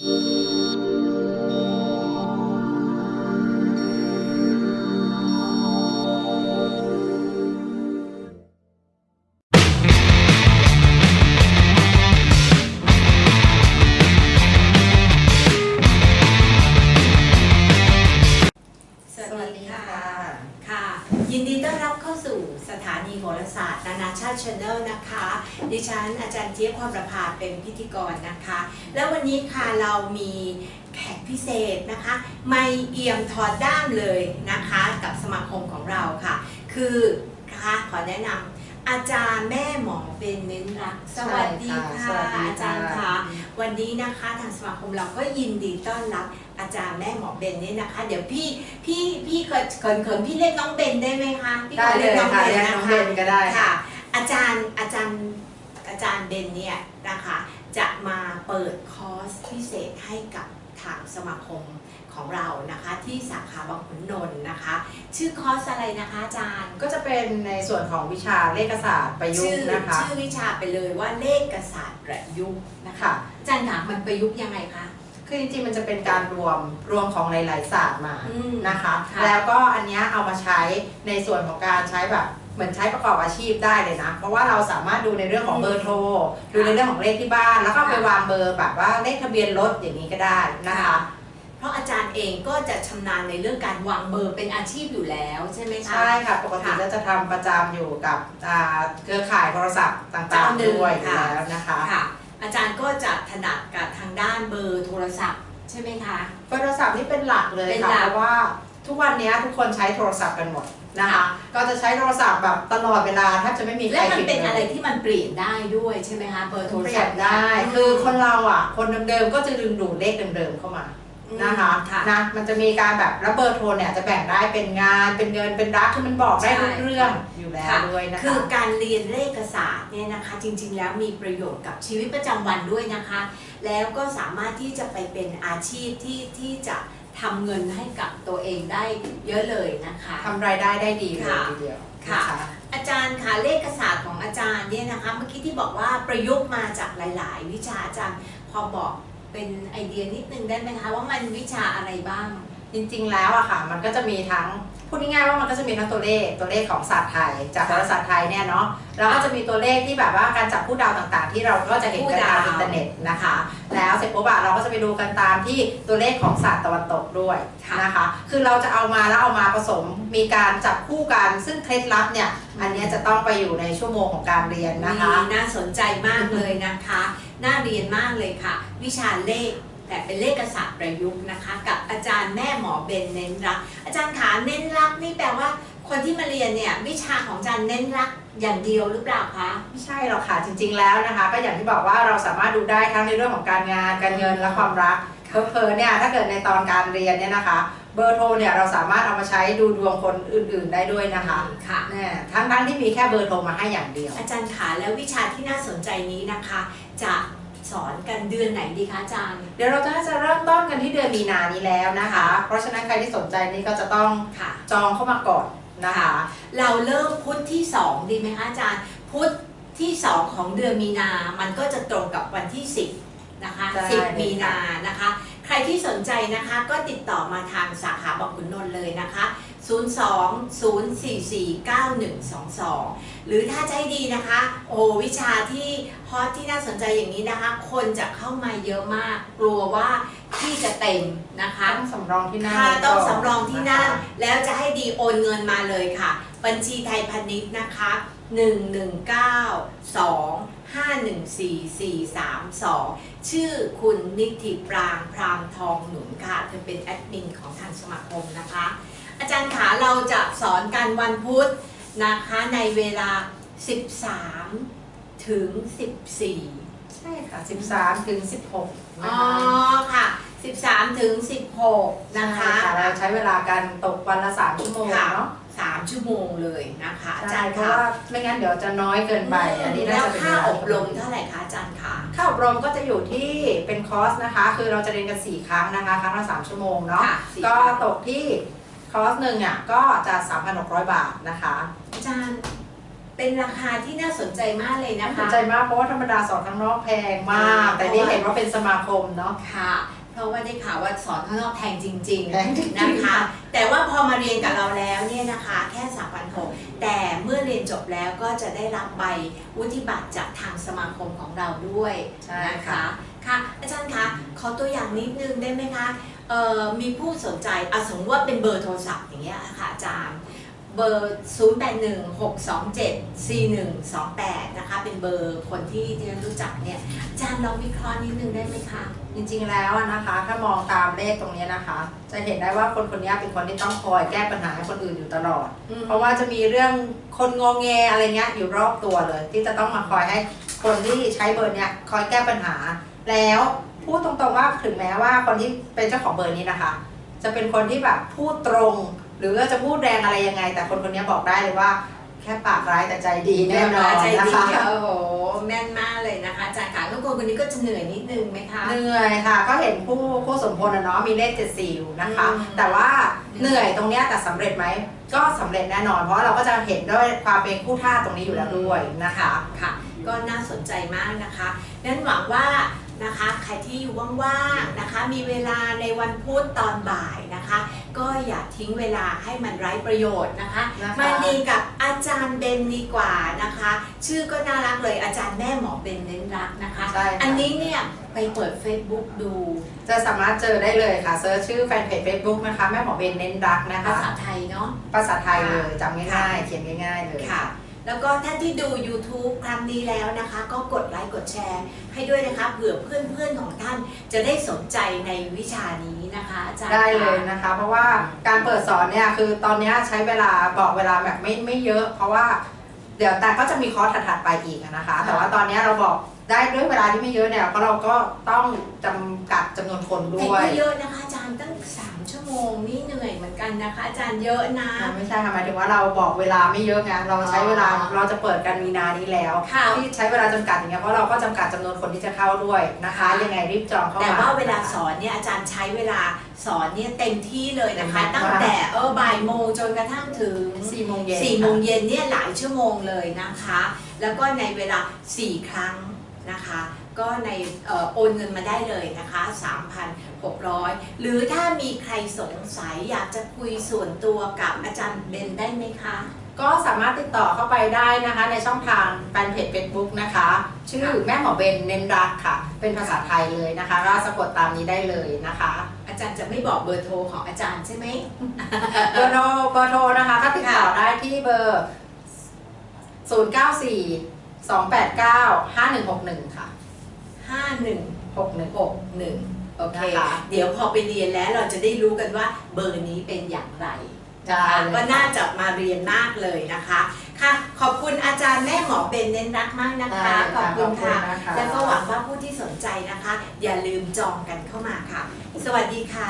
ส ศาสตร์นานาชาติช n แนลนะคะ ดิฉันอาจารย์เจี๊ยบความประภาเป็นพิธีกรนะคะ แล้ววันนี้ค่ะเรามีแขกพิเศษนะคะ ไม่เอี่ยมถอดด้ามเลยนะคะ กับสมาคมของเราค่ะ คือนะคะขอแนะนำ อาจารย์แม่หมอเป็นเน้นรักสวัสดีใช่ค่ะค่ะสวัสดีค่ะ อาจารย์ค่ะ วันนี้นะคะทางสมาคมเราก็ยินดีต้อนรับอาจารย์แม่หมอเบนเนี่ยนะคะ เดี๋ยวพี่พี่พี่เคยเขินเขินพี่เรียกน้องเบนได้ไหมคะพี่ขได้อเลยค่ะเรียกนะน้องคะเบนก็ได้ค่ะ อาจารย์อาจารย์อาจารย์เบนเนี่ยนะคะจะมาเปิดคอร์สพิเศษให้กับทางสมาคม ของเรานะคะที่สาขาบางขุนนนท์นะคะ ชื่อคอร์สอะไรนะคะอาจารย์ก็จะเป็นในส่วนของวิชาเลขศาสตร์ประยุกชื่อต์นะคะ ชื่อวิชาไปเลยว่าเลขศาสตร์ประยุกต์นะคะค่ะ อาจารย์ถามมันประยุกต์ยังไงคะ คือจริงๆมันจะเป็นการรวมรวมของหลายๆศาสตร์มาอืมนะคะ ค่ะ แล้วก็อันเนี้ยเอามาใช้ในส่วนของการใช้แบบเหมือนใช้ประกอบอาชีพได้เลยนะ เพราะว่าเราสามารถดูในเรื่องของเบอร์โทรดูในเรื่องของเลขที่บ้าน แล้วก็ไปวางเบอร์แบบว่าเลขทะเบียนรถอย่างนี้ก็ได้นะคะ เพราะอาจารย์เองก็จะชำนาญในเรื่องการวางเบอร์เป็นอาชีพอยู่แล้วใช่ไหมคะใช่ค่ะปกติค่ะก็จะทำประจำอยู่กับอ่าเครือข่ายโทรศัพท์ต่าเจ้างหนึ่งๆด้วยอยู่ค่ะแล้วนะคะค่ะ อาจารย์ก็จะถนัดกับทางด้านเบอร์โทรศัพท์ใช่ไหมคะโทรศัพท์นี่เป็นหลักเลยเป็นค่ะหลักเพราะว่าทุกวันนี้ทุกคนใช้โทรศัพท์กันหมดนะคะค่ะก็จะใช้โทรศัพท์แบบตลอดเวลาแทบจะไม่มีใครและมันปิดเป็นอะไรลยที่มันเปลี่ยนได้ด้วยใช่ไหมคะเบอร์โทรเปลี่ศัยพนท์ได้มคือคนเราอะ คนเดิมๆก็จะดึงดูดเลขเดิมๆเข้ามาอืม นะคะค่ะนะมันจะมีการแบบแล้วเบอร์โทรเนี่ยจะแบ่งได้เป็นงานเป็นเงินเป็นรักคือมันบอกได้ทุกใช่เรื่องอยู่แล้วค่ะด้วยนะคะคือการเรียนเลขศาสตร์เนี่ยนะคะ จริง ๆ แล้วมีประโยชน์กับชีวิตประจำวันด้วยนะคะ แล้วก็สามารถที่จะไปเป็นอาชีพที่ที่จะทำเงินให้กับตัวเองได้เยอะเลยนะคะทำรายได้ได้ดีเลยค่ะทีเดียวค่ะนอาจารย์คะเลขศาสตร์ของอาจารย์เนี่ยนะคะ เมื่อกี้ที่บอกว่าประยุกต์มาจากหลาย ๆ วิชาอาจารย์พอบอก เป็นไอเดียนิดนึงได้ไหมคะว่ามันวิชาอะไรบ้าง จริงๆแล้วอะค่ะ มันก็จะมีทั้ง พูดง่ายๆว่ามันก็จะมีทั้งตัวเลขตัวเลขของศาสตร์ไทย จากโหราศาสตร์ไทยเนี่ยเนาะแล้วก็จะมีตัวเลขที่แบบว่าการจับคู่ดาวต่างๆ ที่เราก็จะเห็นกันตามอินเทอร์เน็ตนะคะ แล้วเสร็จปุ๊บอะเราก็จะไปดูกันตามที่ตัวเลขของศาสตร์ตะวันตกด้วยนะคะ คือเราจะเอามาแล้วเอามาผสมมีการจับคู่กันซึ่งเคล็ดลับเนี่ยอันนี้จะต้องไปอยู่ในชั่วโมงของการเรียนนะคะ น่าสนใจมากเลยนะคะ น่าเรียนมากเลยค่ะ วิชาเลข แต่เป็นเลขศาสตร์ประยุกต์นะคะ กับอาจารย์แม่หมอเบนเน้นรัก อาจารย์ขาเน้นรักนี่แปลว่า คนที่มาเรียนเนี่ยวิชาของอาจารย์เน้นรักอย่างเดียวหรือเปล่าคะ ไม่ใช่หรอกค่ะจริง ๆแล้วนะคะ ก็อย่างที่บอกว่าเราสามารถดูได้ทั้งในเรื่องของการงานการเงินและความรักเพอๆเนี่ยถ้าเกิดในตอนการเรียนเนี่ยนะคะ เบอร์โทรเนี่ยเราสามารถเอามาใช้ดูดวงคนอื่น ๆได้ด้วยนะคะค่ะเนี่ยทั้งๆที่มีแค่เบอร์โทรมาให้อย่างเดียว อาจารย์ขาแล้ววิชาที่น่าสนใจนี้นะคะ จะ สอนกันเดือนไหนดีคะอาจารย์ เดี๋ยวเราจะจะเริ่มต้นกันที่เดือนมีนานี้แล้วนะคะ เพราะฉะนั้นใครที่สนใจนี่ก็จะต้องค่ะจองเข้ามาก่อนนะคะ เราเริ่มพุธที่ 2 ดีไหมคะอาจารย์ พุธที่ 2 ของเดือนมีนา มันก็จะตรงกับวันที่ 10 นะคะได้เลย10 มีนานะคะ ใครที่สนใจนะคะก็ติดต่อมาทางสาขาบอกขุนนนท์เลยนะคะ 02-044-9122 หรือถ้าใจดีนะคะ โอ้วิชาที่ฮอตที่น่าสนใจอย่างนี้นะคะ คนจะเข้ามาเยอะมากกลัวว่าที่จะเต็มนะคะ ต้องสำรองที่นั่งค่ะไว้ก่นต้องสำรองที่นั่นะคะ แล้วจะให้ดีโอนเงินมาเลยค่ะ บัญชีไทยพาณิชย์นะคะ 119 2 514 432 ชื่อคุณนิติปรางพรามทองหนุนค่ะ เธอเป็นแอดมินของทางสมาคมนะคะ อาจารย์ขาเราจะสอนกันวันพุธนะคะในเวลา 13 ถึง 14 ใช่ค่ะ 13 ถึง 16อ๋นะอคะค่ะ13 ถึง 16 นะคะใช่เราใช้เวลาการตกวันละ 3 ชั่วโมงค่ะเนาะสามชั่วโมงเลยนะคะอาใช่จารย์เพราะค่ะว่าไม่งั้นเดี๋ยวจะน้อยเกินไป อันนี้น่าแล้วจะเป็นค่าเวลอบรมเท่าไหร่คะอาจารย์คะค่าอบรมก็จะอยู่ที่เป็นคอร์สนะคะ คือเราจะเรียนกัน 4 ครั้งนะคะ ครั้งละ3ชั่วโมงเนาะ ค่ะสี่ก็ครั้งตกที่คอร์สหนึ่งอะก็จะ3,600 บาทนะคะอาจารย์เเป็นราคาที่น่าสนใจมากเลยนะสคะนใจมากเพราะว่าธรรมดาสอนข้างนอกแพงมาก แต่นี่เห็นว่าเป็นสมาคมเนาะ ค่ะเพ ราะว่าได้ข่าวว่าสอนข้างนอกแพงจริงแพงจริงๆๆนะคะ แต่ว่าพอมาเรียนกับเราแล้วเนี่ยนะคะ แค่3 6 0 0แต่เมื่อเรียนจบแล้วก็จะได้รับใบวุฒิบัตรจากทางสมาคมของเราด้วยใช่นะค่ะ คะค่ะอาจารย์คะขอตัวอย่างนิดนึงได้ไหมคะเอ่อมีผู้สนใจอะสมมติว่าเป็นเบอร์โทรศัพท์อย่างเงี้ยค่ะอาจารย์ เบอร์ 0816274128 นะคะ เป็นเบอร์คนที่ที่ฉันรู้จักเนี่ยอาจารย์ลองวิเคราะห์นิดนึงได้ไหมคะ จริงๆแล้วอะนะคะ ถ้ามองตามเลขตรงนี้นะคะ จะเห็นได้ว่าคนคนนี้เป็นคนที่ต้องคอยแก้ปัญหาให้คนอื่นอยู่ตลอดเพราะว่าจะมีเรื่องคนงงแงอะไรเงี้ยอยู่รอบตัวเลย ที่จะต้องมาคอยให้คนที่ใช้เบอร์เนี้ยคอยแก้ปัญหา แล้วพูดตรงๆว่าถึงแม้ว่าคนที่เป็นเจ้าของเบอร์นี้นะคะ จะเป็นคนที่แบบพูดตรง หรือว่าจะพูดแรงอะไรยังไง แต่คนคนนี้บอกได้เลยว่า แค่ปากร้ายแต่ใจดีแน่นอนใจนะดีคะโอ้โหแม่นมากเลยนะคะอาจารย์ค่ะแล้วคนคนนี้ก็จะเหนื่อยนิดนึงไหมคะเหนื่อยค่ะ ก็เห็นผู้ผู้สมพลนะเนาะมีเลขเจ็ดสี่อยู่นะคะอืมแต่ว่าเหนื่อยตรงเนี้ยแต่สำเร็จไหมก็สำเร็จแน่นอน เพราะว่าเราก็จะเห็นด้วยความเป็นคู่ท่าตรงนี้อยู่แล้วด้วยนะคะค่ะ ก็น่าสนใจมากนะคะนั้นหวังว่านะคะใครที่อยู่ว่างๆนะคะ มีเวลาในวันพุธตอนบ่าย นะคะ ก็อย่าทิ้งเวลาให้มันไร้ประโยชน์นะคะนะคะมาดีกับอาจารย์เบนดีกว่านะคะ ชื่อก็น่ารักเลยอาจารย์แม่หมอเบนเน้นรักนะคะ ใช่ค่ะ อันนี้เนี่ยไปเปิด Facebook ดูจะสามารถเจอได้เลยค่ะเซิร์ชชื่อแฟนเพจ Facebook นะคะแม่หมอเบนเน้นรักนะภาคะ ษาไทยเนาะ ภาษาไทยเลยจำง่ายๆเขียนง่ายๆเลย ค่ะ แล้วก็ท่านที่ดู YouTube ครั้งนี้แล้วนะคะ ก็กดไลค์กดแชร์ให้ด้วยนะคะเผื่อเพื่อนๆของท่านจะได้สนใจในวิชานี้นะคะอาจารย์ได้เลยนะคะ เพราะว่าการเปิดสอนเนี่ยคือตอนนี้ใช้เวลาบอกเวลาแบบไม่ไม่เยอะ เพราะว่าเดี๋ยวแต่ก็จะมีคอร์สถัดๆไปอีกนะคะ แต่ว่าตอนนี้เราบอก ได้ด้วยเวลาที่ไม่เยอะเนี่ยเพราะเราก็ต้องจำกัดจำนวนคนแต่ด้วก็ยเยอะนะคะอาจารย์ตั้ง 3 ชั่วโมงนี่เหนื่อยเหมือนกันนะคะ อาจารย์เยอะนะอ่าไม่ใช่ค่ะหมายถึงว่าเราบอกเวลาไม่เยอะไงเราใช้เวลาอ๋อเราจะเปิดกันมีนานี้แล้วค่ะ ที่ใช้เวลาจำกัดอย่างเงี้ยเพราะเราก็จำกัดจำนวนคนที่จะเข้าด้วยนะคะ ยังไงรีบจองเข้ามา แต่ว่าเวลาสอนเนี่ยอาจารย์ใช้เวลาสอนเนี่ยเต็มที่เลยนะคะ เต็มมาก ตั้งแต่เออบ่ายโมงจนกระทั่งถึง สี่โมงเย็นสี่โมงเย็นเนี่ยหลายชั่วโมงเลยนะคะ แล้วก็ในเวลา 4 ครั้ง นะคะ ก็ในเอ่อโอนเงินมาได้เลยนะคะ 3,600 หรือถ้ามีใครสงสัยอยากจะคุยส่วนตัวกับอาจารย์เบนได้ไหมคะ ก็สามารถติดต่อเข้าไปได้นะคะ ในช่องทางแฟนเพจ Facebook นะคะ ชื่อแม่หมอเบนเน้นรักค่ะ เป็นภาษาไทยเลยนะคะก็สะกดตามนี้ได้เลยนะคะ อาจารย์จะไม่บอกเบอร์โทรของอาจารย์ใช่ไหมเบอร์โทรเบอร์โทรนะคะก็ติดต่อได้ที่เบอร์ 094 289 5161 ค่ะ51 61 61โอเค นะคะ เดี๋ยวพอไปเรียนแล้วเราจะได้รู้กันว่าเบอร์นี้เป็นอย่างไรใช่นะคะก็น่าจะมาเรียนมากเลยนะคะ ค่ะ ขอบคุณอาจารย์แม่หมอเบนเน้นรักมากนะคะ ขอบคุณค่ะนะคะแล้วก็หวังว่าผู้ที่สนใจนะคะ อย่าลืมจองกันเข้ามาค่ะ สวัสดีค่ะ